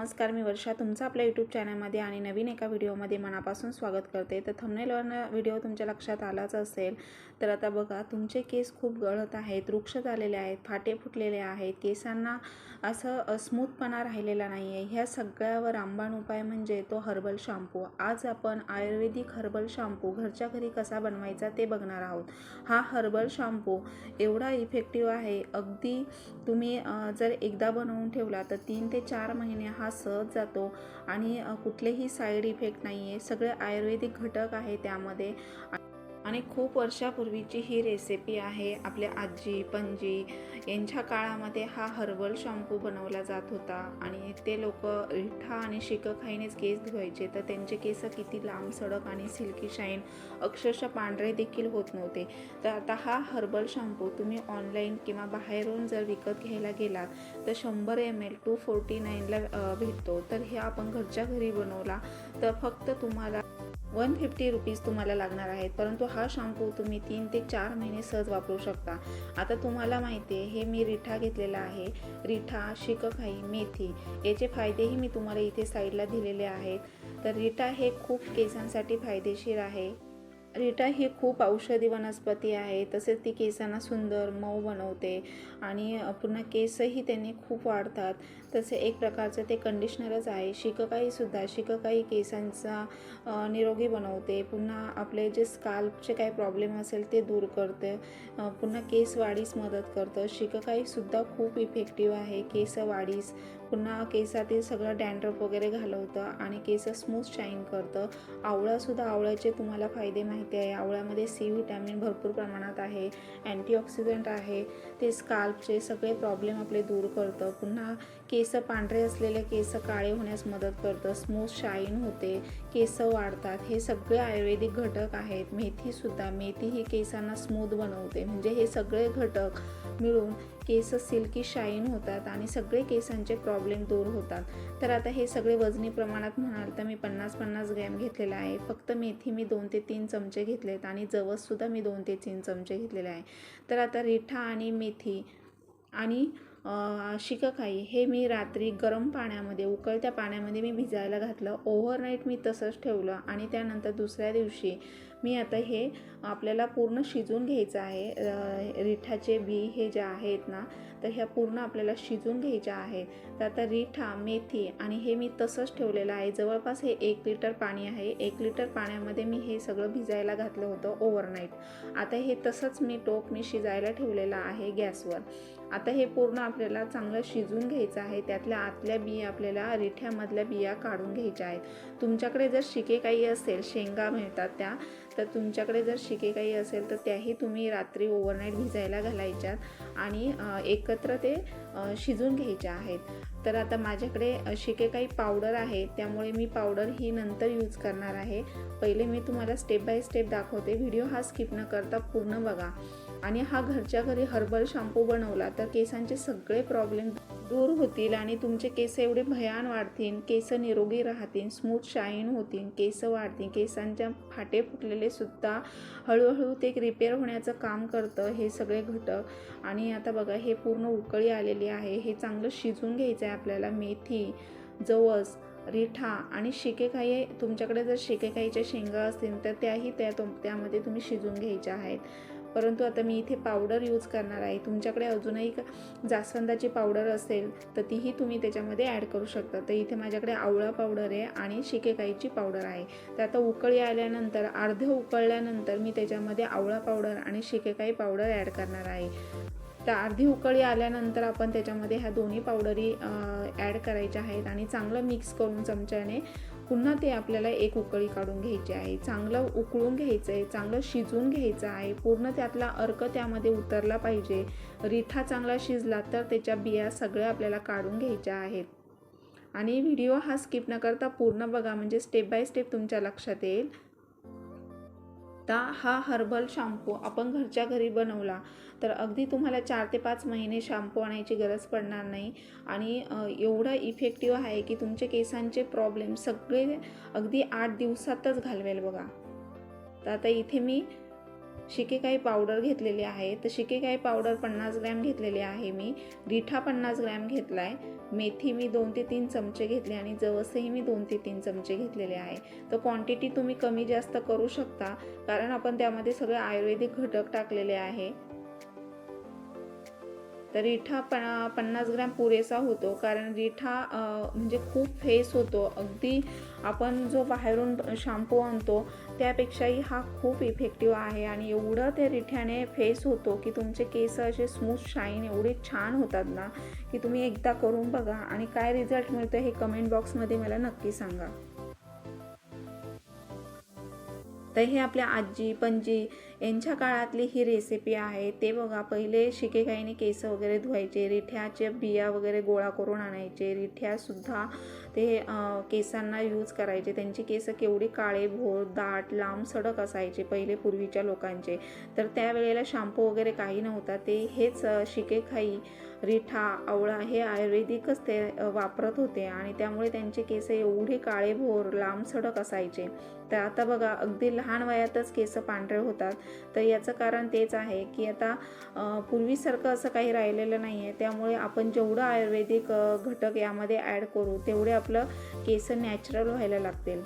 नमस्कार मी वर्षा. तुमचं आपल्या यूट्यूब चॅनलमध्ये आणि नवीन एका व्हिडिओमध्ये मनापासून स्वागत करते. तर थंबनेलवरनं व्हिडिओ तुमच्या लक्षात आलाच असेल तर आता बघा तुमचे केस खूप गळत आहेत वृक्ष झालेले आहेत फाटे फुटलेले आहेत केसांना असं स्मूथपणा राहिलेला नाही आहे ह्या सगळ्यावर आंबाण उपाय म्हणजे तो हर्बल शॅम्पू आज आपण आयुर्वेदिक हर्बल शॅम्पू घरच्या घरी कसा बनवायचा ते बघणार आहोत. हा हर्बल शॅम्पू एवढा इफेक्टिव्ह आहे अगदी तुम्ही जर एकदा बनवून ठेवला तर तीन ते चार महिने हा सहज जातो आणि कुठलेही साईड इफेक्ट नाही आहे सगळे आयुर्वेदिक घटक आहे त्यामध्ये. आणि खूप वर्षापूर्वीची ही रेसिपी आहे. आपल्या आजी पणजी यांच्या काळामध्ये हा हर्बल शॅम्पू बनवला जात होता. आणि ते लोक रिठा आणि शिकखाईनेच केस धुवायचे. तर त्यांचे केस किती लांब सडक आणि सिल्की शाईन अक्षरशः पांढरे देखील होत नव्हते. तर आता हा हर्बल शॅम्पू तुम्ही ऑनलाईन किंवा बाहेरून जर विकत घ्यायला गेलात तर शंभर एम एल टू फोर्टी नाईनला भेटतो. तर हे आपण घरच्या घरी बनवला. तर फक्त तुम्हाला वन फिफ्टी रुपीज तुम्हाला लागणार आहेत. परंतु हा शॅम्पू तुम्ही तीन ते चार महिने सहज वापरू शकता. आता तुम्हाला माहिती आहे हे मी रिठा घेतलेला आहे. रिठा शिकखाई मेथी याचे फायदेही मी तुम्हाला इथे साईडला दिलेले आहेत. तर रिठा हे खूप केसांसाठी फायदेशीर आहे. रिटा ही खूप औषधी वनस्पती आहे. तसेच ती केसांना सुंदर मऊ बनवते आणि पूर्ण पुन्हा केसही त्यांनी खूप वाढतात. तसे एक प्रकारचं ते कंडिशनरच आहे. शिककाईसुद्धा शिककाई केसांचा निरोगी बनवते. पुन्हा आपले जे स्काल्पचे काही प्रॉब्लेम असेल ते दूर करते. पुन्हा केस वाढीस मदत करतं. शिककाईसुद्धा खूप इफेक्टिव्ह आहे. केस वाढीस. पुन्हा केसातील सगळं डॅन्ड्रफ वगैरे घालवतं आणि केस स्मूथ शाईन करतं. आवळासुद्धा आवळ्याचे तुम्हाला फायदे माहिती आहे. आवळ्यामध्ये सी व्हिटॅमिन भरपूर प्रमाणात आहे. अँटीऑक्सिडंट आहे. ते स्काल्पचे सगळे प्रॉब्लेम आपले दूर करतं. पुन्हा केस पांढरे असलेले केस काळे होण्यास मदत करतं. स्मूथ शाईन होते. केस वाढतात. हे सगळे आयुर्वेदिक घटक आहेत. मेथीसुद्धा मेथी ही केसांना स्मूथ बनवते. म्हणजे हे सगळे घटक मिळून केस सिल्की शाईन होतात आणि सगळे केसांचे प्रॉब्लेम दूर होतात. तर आता हे सगळे वजनी प्रमाणात म्हणाल तर मी पन्नास पन्नास ग्रॅम घेतलेला आहे. फक्त मेथी मी दोन ते तीन चमचे घेतलेत आणि जवससुद्धा मी दोन ते तीन चमचे घेतलेले आहे. तर आता रिठा आणि मेथी आणि अ, हे मी रात्री गरम पाण्यामध्ये उकळत्या पाण्यामध्ये मी भिजायला घातलं. ओव्हरनाईट मी तसंच ठेवलं आणि त्यानंतर दुसऱ्या दिवशी मी आता हे आपल्याला पूर्ण शिजून घ्यायचं आहे. रिठाचे बी हे जे आहेत ना तर ह्या पूर्ण आपल्याला शिजून घ्यायच्या आहेत तर आता रिठा मेथी आणि हे मी तसंच ठेवलेलं आहे. जवळपास हे एक लिटर पाणी आहे. एक लिटर पाण्यामध्ये मी हे सगळं भिजायला घातलं होतं ओव्हरनाईट आता हे तसंच मी टोप मी शिजायला ठेवलेलं आहे गॅसवर. आता हे पूर्ण आपल्याला चांगलं शिजून घ्यायचं आहे. त्यातल्या आतल्या बिया आपल्याला रिठ्यामधल्या बिया काढून घ्यायच्या आहेत. तुमच्याकडे जर शिके काही असेल शेंगा मिळतात त्या तर तुमच्याकडे जर शिके काही असेल तर त्याही तुम्ही रात्री ओव्हरनाईट भिजायला घालायच्या आणि एकत्र ते शिजून घ्यायच्या आहेत. तर आता माझ्याकडे शिके काही पावडर आहे त्यामुळे मी पावडर ही नंतर यूज करणार आहे. पहिले मी तुम्हाला स्टेप बाय स्टेप दाखवते. व्हिडिओ हा स्किप न करता पूर्ण बघा. आणि हा घरच्या घरी हर्बल शॅम्पू बनवला तर केसांचे सगळे प्रॉब्लेम दूर होतील आणि तुमचे केस एवढे भयान वाढतील केस निरोगी राहतील स्मूथ शाईन होतील केस वाढतील केसांच्या फाटे फुटलेले सुद्धा हळूहळू ते रिपेअर होण्याचं काम करतं हे सगळे घटक. आणि आता बघा हे पूर्ण उकळी आलेली आहे. हे चांगलं शिजून घ्यायचं आहे आपल्याला. मेथी जवस रिठा आणि शिकेकाई तुमच्याकडे जर शिकेकाईच्या शेंगा असतील तर त्याही त्या तुम त्यामध्ये तुम्ही शिजून घ्यायच्या आहेत. परंतु आता मी इथे पावडर यूज करणार आहे. तुमच्याकडे अजूनही जास्वंदाची पावडर असेल तर तीही तुम्ही त्याच्यामध्ये ॲड करू शकता. तर इथे माझ्याकडे आवळा पावडर आहे आणि शिकेकाईची पावडर आहे. तर आता उकळी आल्यानंतर अर्धे उकळल्यानंतर मी त्याच्यामध्ये आवळा पावडर आणि शिकेकाई पावडर ॲड करणार आहे. तर अर्धी उकळी आल्यानंतर आपण त्याच्यामध्ये ह्या दोन्ही पावडरी ॲड करायच्या आहेत आणि चांगलं मिक्स करून चमच्याने पुन्हा ते आपल्याला एक उकळी काढून घ्यायची आहे. चांगलं उकळून घ्यायचं आहे चांगलं शिजवून घ्यायचं आहे. पूर्ण त्यातला अर्क त्यामध्ये उतरला पाहिजे. रिठा चांगला शिजला तर त्याच्या बिया सगळ्या आपल्याला काढून घ्यायच्या आहेत. आणि व्हिडिओ हा स्किप न करता पूर्ण बघा. म्हणजे स्टेप बाय स्टेप तुमच्या लक्षात येईल. आता हा हर्बल शॅम्पू आपण घरच्या घरी बनवला तर अगदी तुम्हाला चार ते पाच महिने शॅम्पू आणायची गरज पडणार नाही. आणि एवढं इफेक्टिव्ह आहे की तुमचे केसांचे प्रॉब्लेम सगळे अगदी आठ दिवसातच घालवेल बघा. तर आता इथे मी शिकेकाई पावडर घेतलेली आहे. तर शिकेकाई पावडर पन्नास ग्रॅम घेतलेली आहे मी. रिठा पन्नास ग्रॅम घेतला आहे मेथी मी दोन ते तीन चमचे घेतले आणि जवसही मी दोन ते तीन चमचे घेतलेले आहे. तर क्वांटिटी तुम्ही कमी जास्त करू शकता कारण आपण त्यामध्ये सगळे आयुर्वेदिक घटक टाकलेले आहे. तर रिठा प पन्नास ग्रॅम पुरेसा होतो. कारण रिठा म्हणजे खूप फेस होतो. अगदी आपण जो बाहेरून शॅम्पू आणतो त्यापेक्षाही हा खूप इफेक्टिव्ह आहे. आणि एवढं त्या रिठ्याने फेस होतो की तुमचे केस असे स्मूथ शाईन एवढे छान होतात ना की तुम्ही एकदा करून बघा. आणि काय रिझल्ट मिळतो हे कमेंट बॉक्समध्ये मला नक्की सांगा. तर हे आपल्या आजी पणजी यांच्या काळातली ही रेसिपी आहे. ते बघा पहिले शिकेकाईने केस वगैरे धुवायचे रिठ्याच्या बिया वगैरे गोळा करून आणायचे रिठ्यासुद्धा ते केसांना यूज करायचे. त्यांची केस केवढी काळे भोर दाट लांब सडक असायचे पहिले पूर्वीच्या लोकांचे. तर त्यावेळेला शॅम्पू वगैरे काही नव्हता. ते हेच शिकेखाई रिठा आवळा हे आयुर्वेदिकच ते वापरत होते आणि त्यामुळे त्यांचे केस एवढे काळे भोर लांब सडक असायचे. तर आता बघा अगदी लहान वयातच केस पांढरे होतात. तर याचं कारण तेच आहे की आता पूर्वीसारखं असं काही राहिलेलं नाही आहे त्यामुळे आपण जेवढं आयुर्वेदिक घटक यामध्ये ॲड करू तेवढे आपलं केस नॅचरल व्हायला लागतील.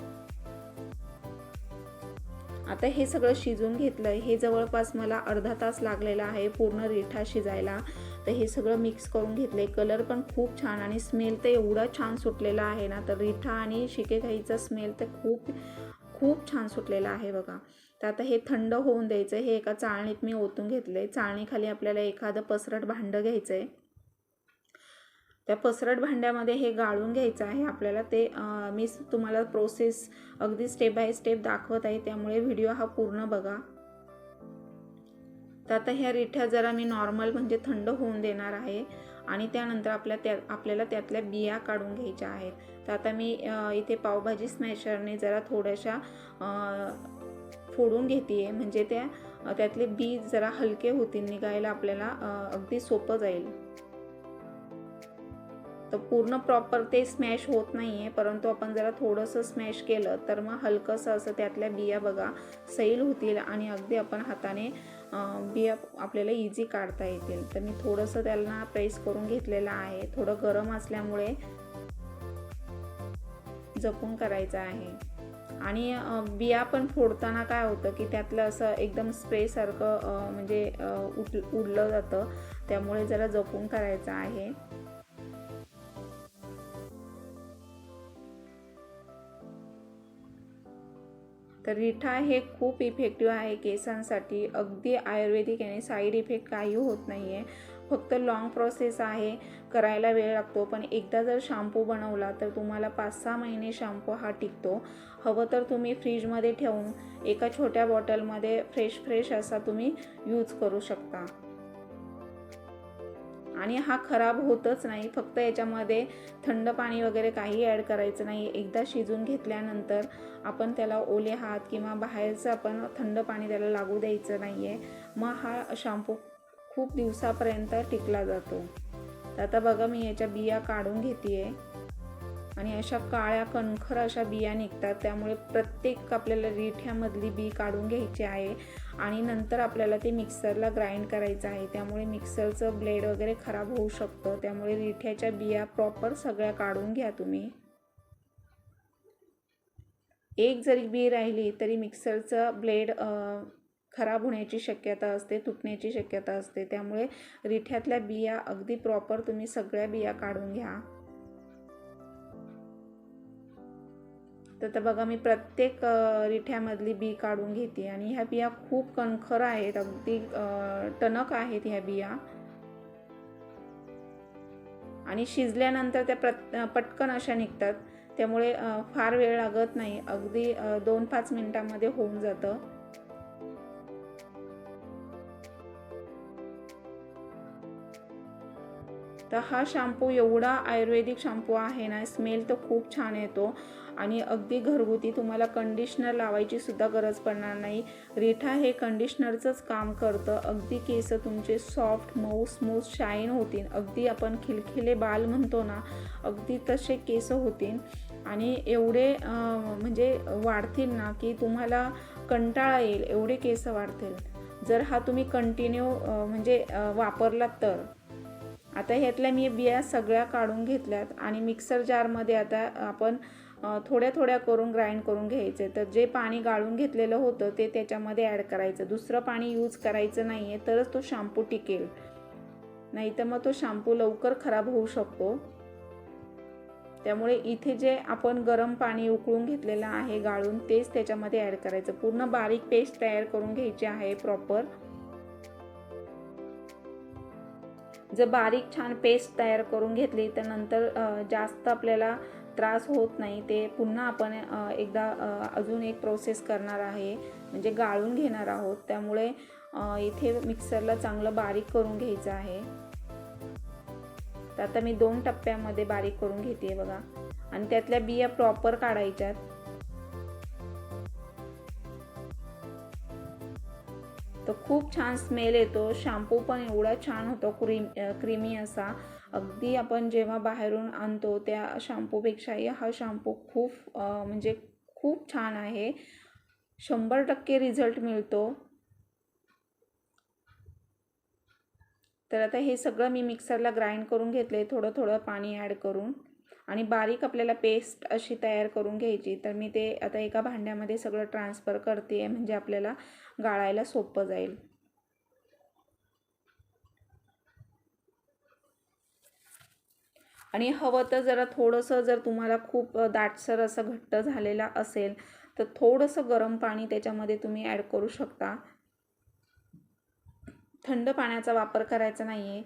आता हे सगळं शिजून घेतलं हे जवळपास मला अर्धा तास लागलेला आहे पूर्ण रिठा शिजायला. तर हे सगळं मिक्स करून घेतलं आहे कलर पण खूप छान आणि स्मेल तर एवढा छान सुटलेला आहे ना. तर रिठा आणि शिकेखाईचा स्मेल तर खूप खूप छान सुटलेला आहे बघा. तर आता हे थंड होऊन द्यायचं हे एका चाळणीत मी ओतून घेतलं आहे चाळणीखाली आपल्याला एखादं पसरट भांडं घ्यायचं आहे त्या पसरट भांड्यामध्ये हे गाळून घ्यायचं आहे. आपल्याला ते मी तुम्हाला प्रोसेस अगदी स्टेप बाय स्टेप दाखवत आहे. त्यामुळे व्हिडिओ हा पूर्ण बघा. तर आता ह्या रिठ्या जरा मी नॉर्मल म्हणजे थंड होऊन देणार आहे. आणि त्यानंतर आपल्या त्या आपल्याला त्यातल्या बिया काढून घ्यायच्या आहेत. तर आता मी इथे पावभाजी स्मॅशरने जरा थोड्याशा फोडून घेते आहे म्हणजे त्या त्यातले बी जरा हलके होतील निघायला आपल्याला अगदी सोपं जाईल. तर पूर्ण प्रॉपर ते स्मॅश होत नाही आहे परंतु आपण जरा थोडंसं स्मॅश केलं तर मग हलकंसं असं त्यातल्या बिया बघा सैल होतील आणि अगदी आपण हाताने बिया आपल्याला इझी काढता येतील. तर मी थोडंसं त्यांना प्रेस करून घेतलेलं आहे. थोडं गरम असल्यामुळे जपून करायचं आहे. आणि बिया पण फोडताना काय होतं की त्यातलं असं एकदम स्प्रेसारखं म्हणजे उठ उडलं जातं. त्यामुळे जरा जपून करायचं आहे. तर रिठा हे खूप इफेक्टिव्ह आहे केसांसाठी. अगदी आयुर्वेदिक याने साईड इफेक्ट काही होत नाही आहे फक्त लाँग प्रोसेस आहे करायला वेळ लागतो. पण एकदा जर शॅम्पू बनवला तर तुम्हाला पाच सहा महिने शॅम्पू हा टिकतो. हवं तर तुम्ही फ्रीजमध्ये ठेवून एका छोट्या बॉटलमध्ये फ्रेश फ्रेश असा तुम्ही यूज करू शकता. आणि हा खराब होतच नाही. फक्त याच्यामध्ये थंड पाणी वगैरे काही ॲड करायचं नाही. एकदा शिजून घेतल्यानंतर आपण त्याला ओले हात किंवा बाहेरचं आपण थंड पाणी त्याला लागू द्यायचं नाही आहे मग हा शॅम्पू खूप दिवसापर्यंत टिकला जातो. तर आता बघा मी याच्या बिया काढून घेते आहे आणि अशा काळ्या कणखर अशा बिया निघतात. त्यामुळे प्रत्येक आपल्याला रिठ्यामधली बी काढून घ्यायची आहे. आणि नंतर आपल्याला ते मिक्सरला ग्राइंड करायचं आहे. त्यामुळे मिक्सरचं ब्लेड वगैरे खराब होऊ शकतं. त्यामुळे रिठ्याच्या बिया प्रॉपर सगळ्या काढून घ्या तुम्ही. एक जरी बी राहिली तरी मिक्सरचं ब्लेड खराब होण्याची शक्यता असते तुटण्याची शक्यता असते. त्यामुळे रिठ्यातल्या बिया अगदी प्रॉपर तुम्ही सगळ्या बिया काढून घ्या. तर तर बघा मी प्रत्येक रिठ्यामधली बी काढून घेते आणि ह्या बिया खूप कणखर आहेत. अगदी टणक आहेत ह्या बिया. आणि शिजल्यानंतर त्या प्रत पटकन अशा निघतात. त्यामुळे फार वेळ लागत नाही. अगदी दोन पाच मिनटामध्ये होऊन जातं. तर हा शॅम्पू एवढा आयुर्वेदिक शॅम्पू आहे ना स्मेल तर खूप छान येतो. आणि अगदी घरगुती तुम्हाला कंडिशनर लावायची सुद्धा गरज पडणार नाही. रिठा हे कंडिशनरचंच काम करतं. अगदी केस तुमचे सॉफ्ट मऊ स्मूथ शाईन होतील. अगदी आपण खिलखिले बाल म्हणतो ना अगदी तसे केस होतील. आणि एवढे म्हणजे वाढतील ना की तुम्हाला कंटाळा येईल एवढे केस वाढतील. जर हा तुम्ही कंटिन्यू म्हणजे वापरलात तर. आता ह्यातल्या मी बिया सगळ्या काढून घेतल्यात आणि मिक्सर जारमध्ये आता आपण थोड्या थोड्या करून ग्राइंड करून घ्यायचे. तर जे पाणी गाळून घेतलेलं होतं ते त्याच्यामध्ये ॲड करायचं. दुसरं पाणी यूज करायचं नाही आहे तरच तो शॅम्पू टिकेल. नाही तर मग तो शॅम्पू लवकर खराब होऊ शकतो. त्यामुळे इथे जे आपण गरम पाणी उकळून घेतलेलं आहे गाळून तेच त्याच्यामध्ये ॲड करायचं. पूर्ण बारीक पेस्ट तयार करून घ्यायची आहे प्रॉपर. जर बारीक छान पेस्ट तयार करून घेतली तर नंतर जास्त आपल्याला त्रास होत नाही. ते पुन्हा आपण एकदा अजून एक प्रोसेस करणार आहे. म्हणजे गाळून घेणार आहोत. त्यामुळे इथे मिक्सरला चांगलं बारीक करून घ्यायचं आहे. तर आता मी दोन टप्प्यामध्ये बारीक करून घेते बघा. आणि त्यातल्या बिया प्रॉपर काढायच्यात. तर खूप छान स्मेल येतो. शॅम्पू पण एवढा छान होतो क्रीम क्रीमी असा. अगदी आपण जेव्हा बाहेरून आणतो त्या शॅम्पूपेक्षाही हा शॅम्पू खूप म्हणजे खूप छान आहे. शंभर टक्के रिझल्ट मिळतो. तर आता हे सगळं मी मिक्सरला ग्राइंड करून घेतले थोडं थोडं पाणी ॲड करून. आणि बारीक आपल्याला पेस्ट अशी तयार करून घ्यायची तर मी ते आता एका भांड्यामध्ये सगळं ट्रान्सफर करते आहे म्हणजे आपल्याला गाळायला सोपं जाईल. आणि हवं तर जरा थोडंसं जर तुम्हाला खूप दाटसर असं घट्ट झालेला असेल तर थोडंसं गरम पाणी त्याच्यामध्ये तुम्ही ॲड करू शकता. थंड पाण्याचा वापर करायचा नाही आहे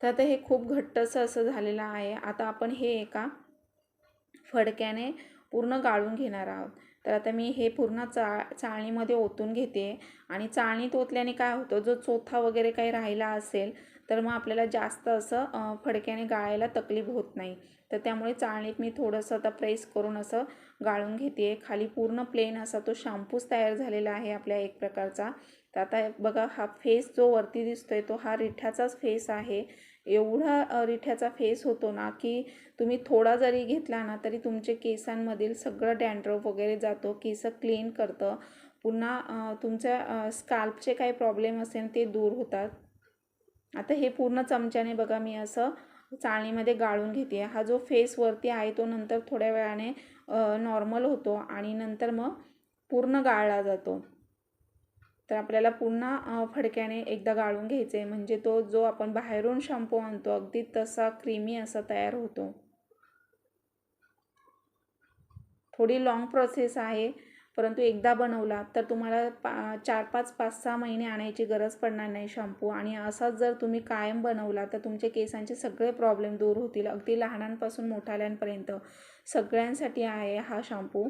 तर आता हे खूप घट्टसं असं झालेलं आहे. आता आपण हे एका फडक्याने पूर्ण गाळून घेणार आहोत. तर आता मी हे पूर्ण चा चाळणीमध्ये ओतून घेते. आणि चाळणीत ओतल्याने काय होतं? जो चोथा वगैरे काही राहिला असेल तर मग आपल्याला जास्त असं फडक्याने गाळायला तकलीफ होत नाही. तर त्यामुळे चाळणीत मी थोडंसं आता प्रेस करून असं गाळून घेते. खाली पूर्ण प्लेन असा तो शॅम्पूच तयार झालेला आहे आपल्या एक प्रकारचा. तर आता बघा हा फेस जो वरती दिसतोय तो हा रिठ्याचाच फेस आहे. एवढा रिठ्याचा फेस होतो ना की तुम्ही थोडा जरी घेतला ना तरी तुमचे केसांमधील सगळं डॅन्ड्रफ वगैरे जातो केस क्लीन करतं. पुन्हा तुमच्या स्काल्पचे काही प्रॉब्लेम असेल ते दूर होतात. आता हे पूर्ण चमच्याने बघा मी असं चाळणीमध्ये गाळून घेते हा जो फेस वरती आहे तो नंतर थोड्या वेळाने नॉर्मल होतो आणि नंतर मग पूर्ण गाळला जातो. तर आपल्याला पुन्हा फडक्याने एकदा गाळून घ्यायचे आहे म्हणजे तो जो आपण बाहेरून शॅम्पू आणतो अगदी तसा क्रीमी असा तयार होतो. थोडी लॉंग प्रोसेस आहे परंतु एकदा बनवला तर तुम्हाला पा चार पाच पाच सहा महिने आणायची गरज पडणार नाही शॅम्पू. आणि असाच जर तुम्ही कायम बनवला तर तुमचे केसांचे सगळे प्रॉब्लेम दूर होतील. अगदी लहानांपासून मोठाल्यांपर्यंत सगळ्यांसाठी आहे हा शॅम्पू.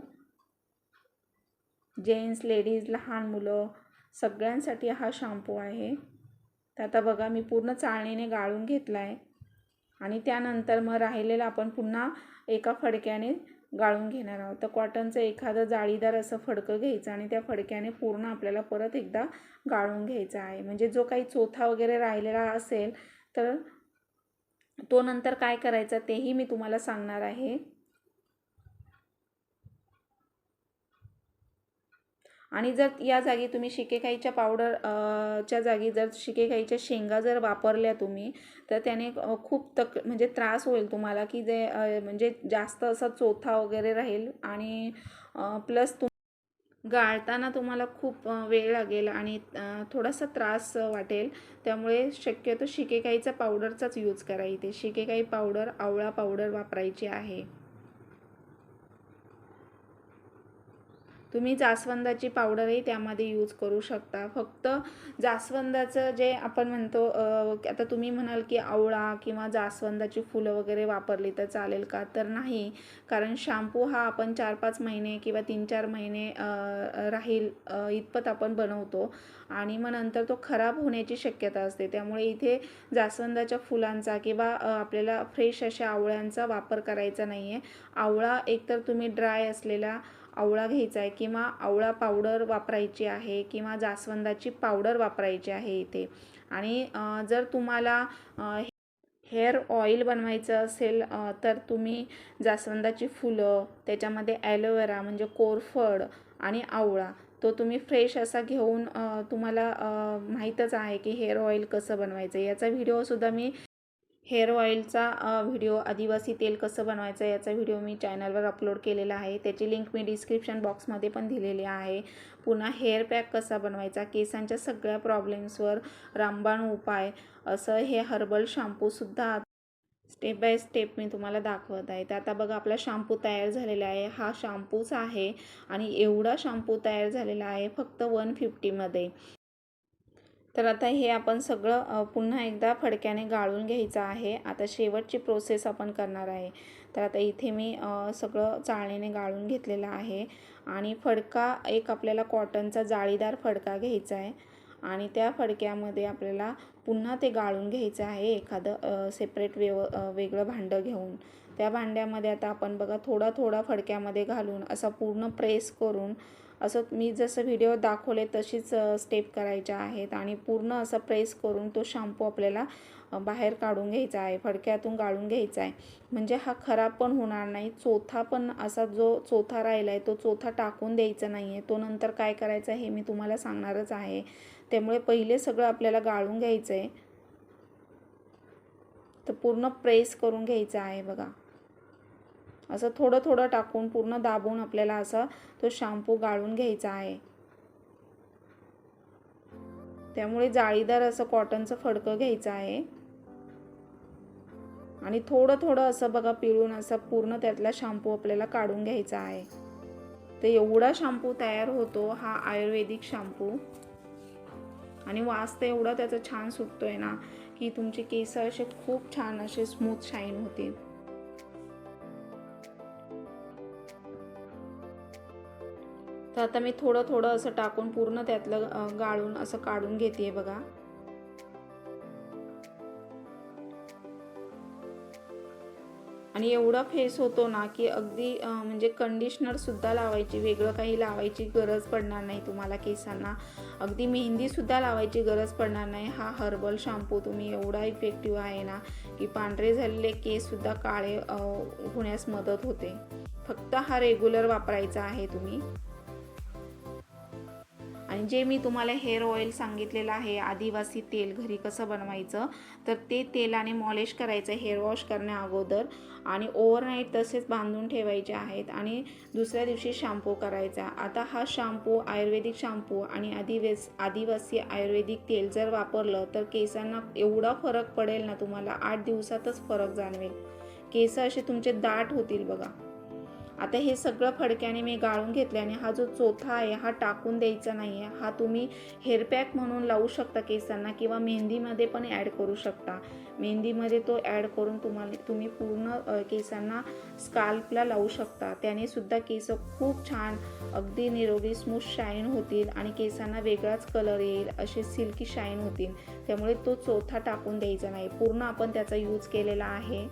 जेंट्स लेडीज लहान मुलं सगळ्यांसाठी हा शाम्पू आहे. तर आता बघा मी पूर्ण चाळणीने गाळून घेतला आहे आणि त्यानंतर मग राहिलेलं आपण पुन्हा एका फडक्याने गाळून घेणार आहोत. तर कॉटनचं एखादं जाळीदार असं फडकं घ्यायचं आणि त्या फडक्याने पूर्ण आपल्याला परत एकदा गाळून घ्यायचं आहे. म्हणजे जो काही चोथा वगैरे राहिलेला असेल तर तो नंतर काय करायचा तेही मी तुम्हाला सांगणार आहे. आणि जर या जागी तुम्ही शिकेकाईच्या पावडर च्या जागी जर शिकेकाईच्या शेंगा जर वापरल्या तुम्ही तर त्याने खूप तक म्हणजे त्रास होईल तुम्हाला की जे म्हणजे जास्त असा चोथा वगैरे राहील आणि प्लस तुम गाळताना तुम्हाला खूप वेळ लागेल आणि थोडासा त्रास वाटेल. त्यामुळे शक्यतो शिकेकाईचा पावडरचाच यूज करा इथे. शिकेकाई पावडर आवळा पावडर वापरायची आहे. तुम्ही जास्वंदाची पावडरही त्यामध्ये यूज करू शकता. फक्त जास्वंदाचं जे आपण म्हणतो आता तुम्ही म्हणाल की आवळा किंवा जास्वंदाची फुलं वगैरे वापरली तर चालेल का? तर नाही. कारण शॅम्पू हा आपण चार पाच महिने किंवा तीन चार महिने राहील इतपत आपण बनवतो. आणि मग नंतर तो खराब होण्याची शक्यता असते. त्यामुळे इथे जास्वंदाच्या फुलांचा किंवा आपल्याला फ्रेश अशा आवळ्यांचा वापर करायचा नाही आहे आवळा एकतर तुम्ही ड्राय असलेला आवळा घ्यायचा आहे किंवा आवळा पावडर वापरायची आहे किंवा जास्वंदाची पावडर वापरायची आहे इथे. आणि जर तुम्हाला हेअर ऑइल बनवायचं असेल तर तुम्ही जास्वंदाची फुलं त्याच्यामध्ये ॲलोवेरा म्हणजे कोरफड आणि आवळा तो तुम्ही फ्रेश असा घेऊन तुम्हाला माहीतच आहे की हेअर ऑइल कसं बनवायचं. याचा व्हिडिओसुद्धा मी हेअर ऑइलचा व्हिडिओ आदिवासी तेल कसं बनवायचं याचा व्हिडिओ मी चॅनलवर अपलोड केलेला आहे. त्याची लिंक मी डिस्क्रिप्शन बॉक्समध्ये पण दिलेली आहे. पुन्हा हेअर पॅक कसा बनवायचा केसांच्या सगळ्या प्रॉब्लेम्सवर रामबाण उपाय असं हे हर्बल शॅम्पूसुद्धा स्टेप बाय स्टेप मी तुम्हाला दाखवत आहे. तर आता बघा आपला शॅम्पू तयार झालेला आहे. हा शॅम्पूच आहे आणि एवढा शॅम्पू तयार झालेला आहे फक्त वन फिफ्टीमध्ये. तर आता हे आपण सगळं पुन्हा एकदा फडक्याने गाळून घ्यायचं आहे. आता शेवटची प्रोसेस आपण करणार आहे. तर आता इथे मी सगळं चाळणीने गाळून घेतलेलं आहे. आणि फडका एक आपल्याला कॉटनचा जाळीदार फडका घ्यायचा आहे. आणि त्या फडक्यामध्ये आपल्याला पुन्हा ते गाळून घ्यायचं आहे. एखादं सेपरेट वेव वेगळं भांडं घेऊन. त्या भांड्यामध्ये आता आपण बघा थोडा थोडा फडक्यामध्ये घालून असा पूर्ण प्रेस करून असं मी जसं व्हिडिओ दाखवले तशीच स्टेप करायच्या आहेत आणि पूर्ण असं प्रेस करून तो शॅम्पू आपल्याला बाहेर काढून घ्यायचा आहे फडक्यातून गाळून घ्यायचा आहे. म्हणजे हा खराब पण होणार नाही. चोथा पण असा जो चोथा राहिला आहे तो चोथा टाकून द्यायचा नाही आहे तो नंतर काय करायचा हे मी तुम्हाला सांगणारच आहे. त्यामुळे पहिले सगळं आपल्याला गाळून घ्यायचं आहे तर पूर्ण प्रेस करून घ्यायचं आहे बघा. असं थोडं थोडं टाकून पूर्ण दाबून आपल्याला असा तो शॅम्पू गाळून घ्यायचा आहे. त्यामुळे जाळीदार असं कॉटनचं फडकं घ्यायचं आहे. आणि थोडं थोडं असं बघा पिळून असं पूर्ण त्यातला शॅम्पू आपल्याला काढून घ्यायचा आहे. तर एवढा शॅम्पू तयार होतो हा आयुर्वेदिक शॅम्पू. आणि वास तर एवढा त्याचा छान सुटतोय ना की तुमचे केस असे खूप छान असे स्मूथ शाईन होतील. तर आता मी थोडं थोडं असं टाकून पूर्ण त्यातलं गाळून असं काढून घेते बघा. आणि एवढा फेस होतो ना की अगदी म्हणजे कंडिशनरसुद्धा लावायची वेगळं काही लावायची गरज पडणार नाही तुम्हाला केसांना. अगदी मेहंदीसुद्धा लावायची गरज पडणार नाही. हा हर्बल शॅम्पू तुम्ही एवढा इफेक्टिव्ह आहे ना की पांढरे झालेले केससुद्धा काळे होण्यास मदत होते. फक्त हा रेग्युलर वापरायचा आहे तुम्ही. आणि जे मी तुम्हाला हेअर ऑइल सांगितलेलं आहे आदिवासी तेल घरी कसं बनवायचं तर ते तेलाने मॉलिश करायचं हेअर वॉश करण्या अगोदर. आणि ओव्हरनाईट तसेच बांधून ठेवायचे आहेत आणि दुसऱ्या दिवशी शॅम्पू करायचा. आता हा शॅम्पू आयुर्वेदिक शॅम्पू आणि आदिवेस आदिवासी आयुर्वेदिक तेल जर वापरलं तर केसांना एवढा फरक पडेल ना तुम्हाला आठ दिवसातच फरक जाणवेल. केस असे तुमचे दाट होतील बघा. आता हे सगळं फडक्याने मी गाळून घेतल्याने हा जो चोथा आहे हा टाकून द्यायचा नाही आहे हा तुम्ही हेअरपॅक म्हणून लावू शकता केसांना किंवा मेहंदीमध्ये पण ॲड करू शकता. मेहंदीमध्ये तो ॲड करून तुम्हाला तुम्ही पूर्ण केसांना स्काल्पला लावू शकता. त्याने सुद्धा केस खूप छान अगदी निरोगी स्मूथ शाईन होतील आणि केसांना वेगळाच कलर येईल असे सिल्की शाईन होतील. त्यामुळे तो चोथा टाकून द्यायचा नाही. पूर्ण आपण त्याचा यूज केलेला आहे.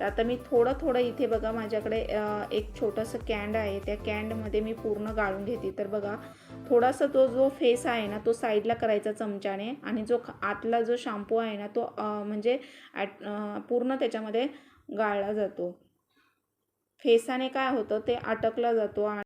तर आता मी थोडं थोडं इथे बघा माझ्याकडे एक छोटंसं कॅन्ड आहे. त्या कॅन्डमध्ये मी पूर्ण गाळून घेते. तर बघा थोडासा तो जो फेस आहे ना तो साईडला करायचा चमच्याने आणि जो आतला जो शॅम्पू आहे ना तो म्हणजे ॲट पूर्ण त्याच्यामध्ये गाळला जातो. फेसाने काय होतं ते अटकला जातो आणि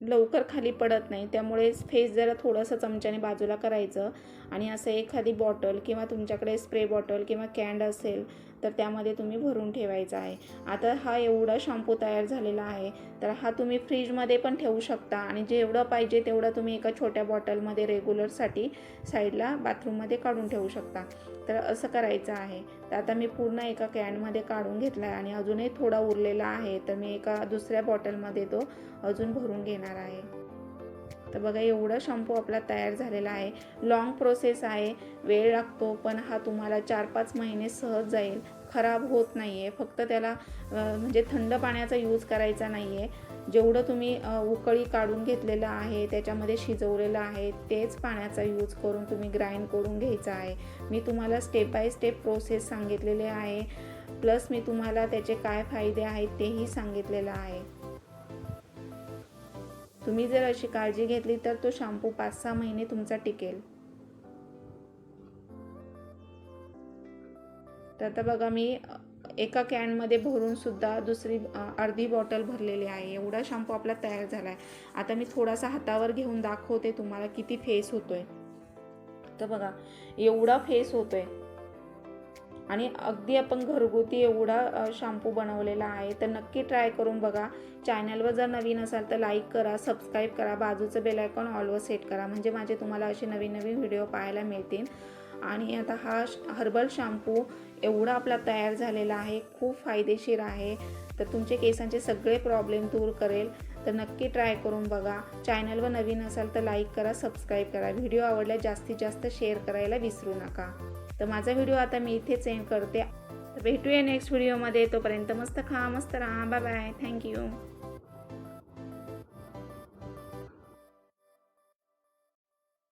लवकर खाली पडत नाही. त्यामुळे फेस जरा थोडंसं चमच्याने बाजूला करायचं आणि असं एखादी बॉटल किंवा तुमच्याकडे स्प्रे बॉटल किंवा कॅन्ड असेल तर त्यामध्ये तुम्ही भरून ठेवायचा आहे. आता हा एवढा शॅम्पू तयार झालेला आहे. तर हा तुम्ही फ्रीजमध्ये पण ठेवू शकता आणि जेवढं पाहिजे तेवढं तुम्ही एका छोट्या बॉटलमध्ये रेग्युलरसाठी साईडला बाथरूममध्ये काढून ठेवू शकता. तर असं करायचं आहे. तर आता मी पूर्ण एका कॅनमध्ये काढून घेतला आहे आणि अजूनही थोडा उरलेला आहे. तर मी एका दुसऱ्या बॉटलमध्ये तो अजून भरून घेणार आहे. तर बघा एवढं शॅम्पू आपला तयार झालेला आहे. लॉंग प्रोसेस आहे. वेळ लागतो पण हा तुम्हाला चार पाच महिने सहज जाईल. खराब होत नाही आहे फक्त त्याला म्हणजे थंड पाण्याचा यूज करायचा नाही आहे जेवढं तुम्ही उकळी काढून घेतलेलं आहे त्याच्यामध्ये शिजवलेलं आहे तेच पाण्याचा यूज करून तुम्ही ग्राइंड करून घ्यायचा आहे. मी तुम्हाला स्टेप बाय स्टेप प्रोसेस सांगितलेले आहे. प्लस मी तुम्हाला त्याचे काय फायदे आहेत तेही सांगितलेलं आहे. तुम्ही जर अशी काळजी घेतली तर तो शॅम्पू पाच सहा महिने तुमचा टिकेल. तर आता बघा मी एका कॅनमध्ये भरून सुद्धा दुसरी अर्धी बॉटल भरलेली आहे. एवढा शॅम्पू आपला तयार झाला आहे आता मी थोडासा हातावर घेऊन दाखवते तुम्हाला किती फेस होतोय. तर बघा एवढा फेस होतोय. आणि अगदी आपण घरगुती एवढा शॅम्पू बनवलेला आहे तर नक्की ट्राय करून बघा. चॅनलवर जर नवीन असाल तर लाईक करा सबस्क्राईब करा बाजूचं बेल आयकॉन ऑलवर सेट करा म्हणजे माझे तुम्हाला असे नवीन नवीन व्हिडिओ पाहायला मिळतील. आणि आता हा हर्बल शॅम्पू एवढा आपला तयार झालेला आहे खूप फायदेशीर आहे. तर तुमचे केसांचे सगळे प्रॉब्लेम दूर करेल. तर नक्की ट्राय करून बघा. चॅनलवर नवीन असाल तर लाईक करा सबस्क्राईब करा. व्हिडिओ आवडल्यास जास्तीत जास्त शेअर करायला विसरू नका. तर माझा व्हिडिओ आता मी इथेच एंड करते. तर भेटूया नेक्स्ट व्हिडिओमध्ये तोपर्यंत मस्त खा मस्त राहा. Bye bye thank you